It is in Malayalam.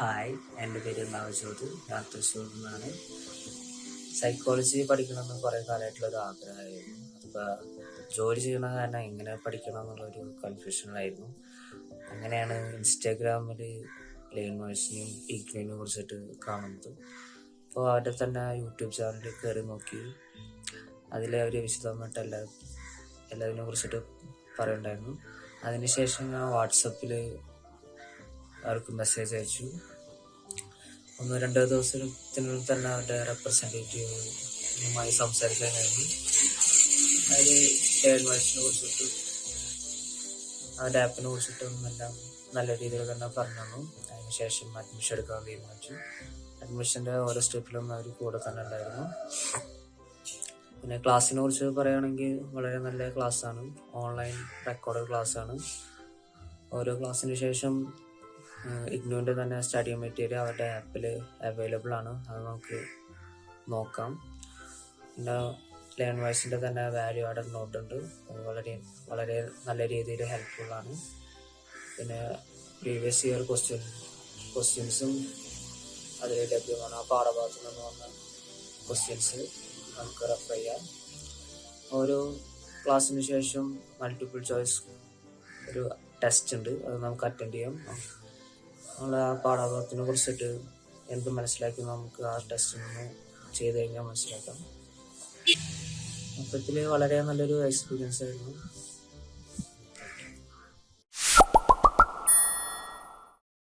ഹായ് എന്റെ പേര് നവജോത് ഞാൻ തൃശ്ശൂർ നിന്നാണ് സൈക്കോളജി പഠിക്കണമെന്ന് കുറേ കാലമായിട്ടുള്ളൊരു ആഗ്രഹമായിരുന്നു. അപ്പോൾ ജോലി ചെയ്യണ കാരണം എങ്ങനെ പഠിക്കണം എന്നുള്ളൊരു കൺഫ്യൂഷനിലായിരുന്നു അങ്ങനെയാണ് ഇൻസ്റ്റാഗ്രാമിൽ ലേണേഴ്സിനെയും ഇഗ്നിനെ കുറിച്ചിട്ട് കാണുന്നത്. അപ്പോൾ അവരുടെ തന്നെ യൂട്യൂബ് ചാനലിൽ കയറി നോക്കി. അതിൽ അവർ വിശദമായിട്ട് എല്ലാ എല്ലാതിനെ കുറിച്ചിട്ട് പറയുന്നുണ്ടായിരുന്നു അതിനുശേഷം ഞാൻ വാട്സപ്പിൽ അവർക്ക് മെസ്സേജ് അയച്ചു. ഒന്ന് രണ്ടോ ദിവസത്തിനുള്ളിൽ തന്നെ അവരുടെ റെപ്രസെന്റേറ്റീവുമായി സംസാരിക്കാൻ കഴിഞ്ഞു. അതിൽ ലേൺവേഴ്സിനെ കുറിച്ചിട്ട് അവരുടെ ആപ്പിനെ കുറിച്ചിട്ടും എല്ലാം നല്ല രീതിയിൽ തന്നെ പറഞ്ഞു തന്നു അതിനുശേഷം അഡ്മിഷൻ എടുക്കാൻ തീരുമാനിച്ചു. അഡ്മിഷന്റെ ഓരോ സ്റ്റെപ്പിലും അവർ കൂടെ തന്നെ ഉണ്ടായിരുന്നു. പിന്നെ ക്ലാസ്സിനെ കുറിച്ച് പറയുകയാണെങ്കിൽ വളരെ നല്ല ക്ലാസ്സാണ് ഓൺലൈൻ റെക്കോർഡ് ക്ലാസ്സാണ് ഓരോ ക്ലാസ്സിന് ശേഷം ഇഗ്നുവിന്റെ തന്നെ സ്റ്റഡി മെറ്റീരിയൽ അവരുടെ ആപ്പിൽ അവൈലബിൾ ആണ്. അത് നമുക്ക് നോക്കാം. പിന്നെ ലേൺ വൈസിന്റെ തന്നെ വാല്യൂ ആഡഡ് നോട്ടുണ്ട് വളരെ വളരെ നല്ല രീതിയിൽ ഹെൽപ്ഫുൾ ആണ്. പിന്നെ പ്രീവിയസ് ഇയർ ക്വസ്റ്റ്യൻ ക്വസ്റ്റ്യൻസും അതിൽ ലഭ്യമാണ്. ആ പാഠഭാഗത്തു നിന്ന് വന്ന ക്വസ്റ്റ്യൻസ് നമുക്ക് റെഫർ ചെയ്യാം. ഓരോ ക്ലാസ്സിന് ശേഷം മൾട്ടിപ്പിൾ ചോയ്സ് ഒരു ടെസ്റ്റ് ഉണ്ട്. അത് നമുക്ക് അറ്റൻഡ് ചെയ്യാം. നമ്മൾ ആ പാഠഭാഗത്തിനെ കുറിച്ചിട്ട് എന്ത് മനസ്സിലാക്കി നമുക്ക് ആ ടെസ്റ്റിൽ നിന്ന് ചെയ്ത് കഴിഞ്ഞാൽ മനസ്സിലാക്കാം. മൊത്തത്തിൽ വളരെ നല്ലൊരു എക്സ്പീരിയൻസ് ആയിരുന്നു.